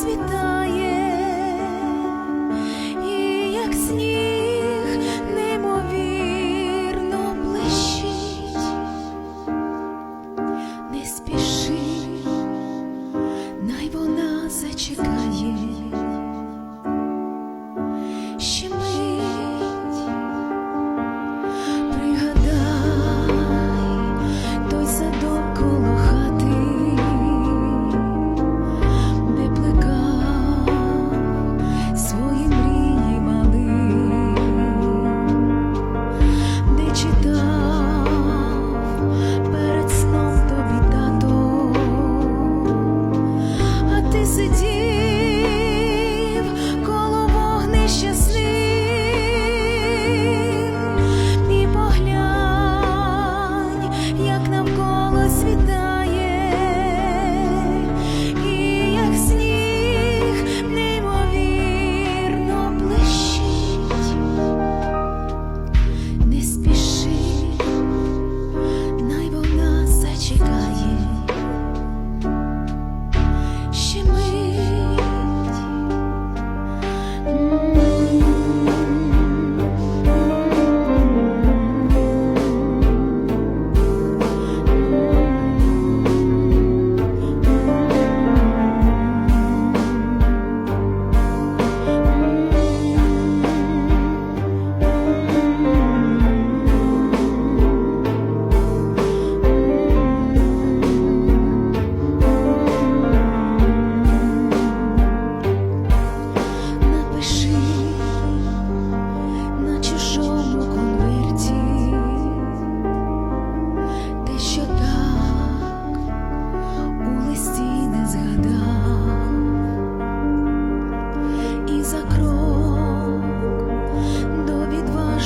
світає, і як сніг немовірно блищить, не спіши, най вона зачекає. Ще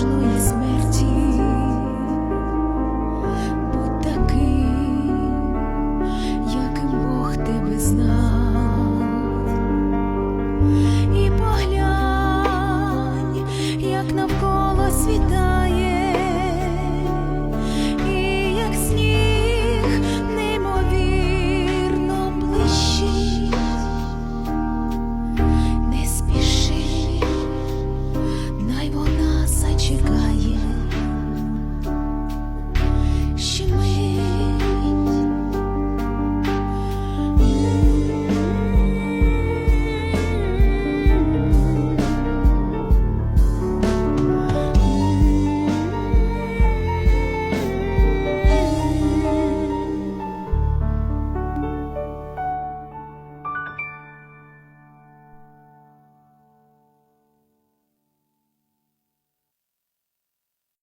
пішло.